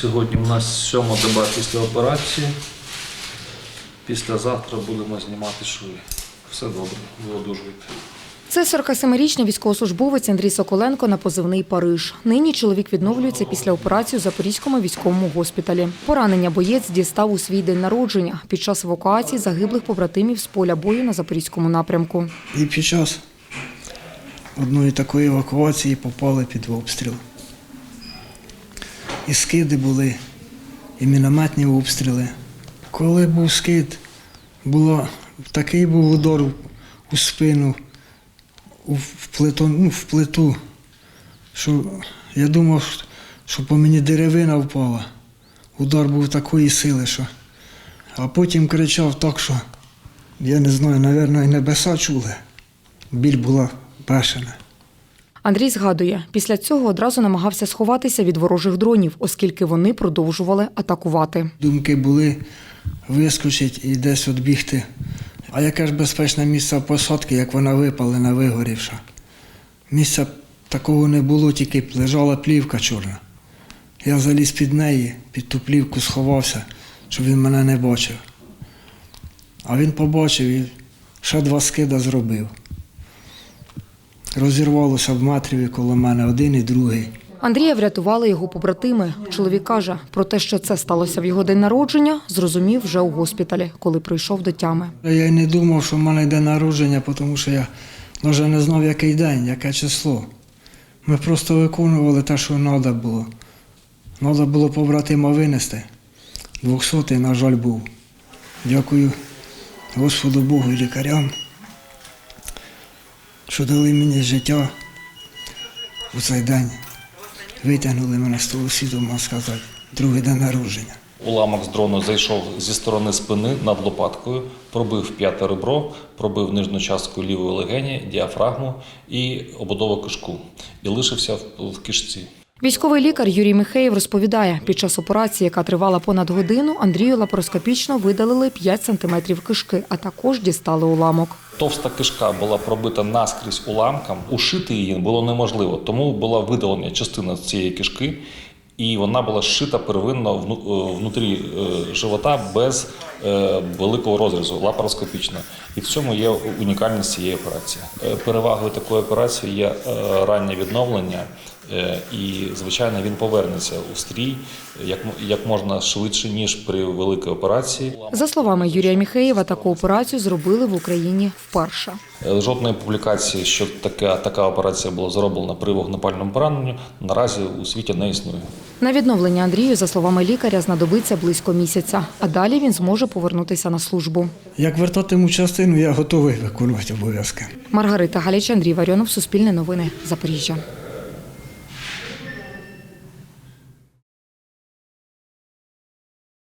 Сьогодні у нас сьома доба після операції. Післязавтра будемо знімати шви. Все добре, ви одужуєте. Це 47-річний військовослужбовець Андрій Соколенко на позивний Париж. Нині чоловік відновлюється після операції у Запорізькому військовому госпіталі. Поранення боєць дістав у свій день народження під час евакуації загиблих побратимів з поля бою на Запорізькому напрямку. І під час одної такої евакуації попали під обстріл. І скиди були, і мінометні обстріли. Коли був скид, було, такий був удар у спину, в плиту, ну, в плиту, що я думав, що по мені деревина впала. Удар був такої сили, що. А потім кричав так, що я не знаю, напевно, і небеса чули. Біль була бешена. Андрій згадує, після цього одразу намагався сховатися від ворожих дронів, оскільки вони продовжували атакувати. Думки були вискочить і десь відбігти. А яке ж безпечне місце посадки, як вона випалена, вигорівша. Місця такого не було, тільки лежала плівка чорна. Я заліз під неї, під ту плівку сховався, щоб він мене не бачив. А він побачив і ще два скида зробив. Розірвалося в матріві коло мене один і другий. Андрія врятували його побратими. Чоловік каже, про те, що це сталося в його день народження, зрозумів вже у госпіталі, коли прийшов до тями. Я й не думав, що в мене йде народження, тому що я навіть не знав, який день, яке число. Ми просто виконували те, що треба було. Треба було побратима винести. Двохсотий, на жаль, був. Дякую Господу Богу і лікарям, що дали мені життя у цей день. Витягнули мене з того світу, можна сказати, другий день народження. Уламок з дрону зайшов зі сторони спини над лопаткою, пробив п'яте ребро, пробив нижню частку лівої легені, діафрагму і ободову кишку. І лишився в кишці. Військовий лікар Юрій Михеєв розповідає, під час операції, яка тривала понад годину, Андрію лапароскопічно видалили 5 сантиметрів кишки, а також дістали уламок. Товста кишка була пробита наскрізь уламком, ушити її було неможливо, тому була видалена частина цієї кишки, і вона була зшита первинно е, внутрі е, живота без великого розрізу, лапароскопічно. І в цьому є унікальність цієї операції. Е, Перевагою такої операції є е, раннє відновлення, е, і, звичайно, він повернеться у стрій як, можна швидше, ніж при великій операції. За словами Юрія Міхеєва, таку операцію зробили в Україні вперше. Е, Жодної публікації, що така, така операція була зроблена при вогнепальному пораненні, наразі у світі не існує. На відновлення Андрію, за словами лікаря, знадобиться близько місяця, а далі він зможе повернутися на службу. Як вертатиму частину, я готовий виконувати обов'язки. Маргарита Галіч, Андрій Варіонов, Суспільне новини, Запоріжжя.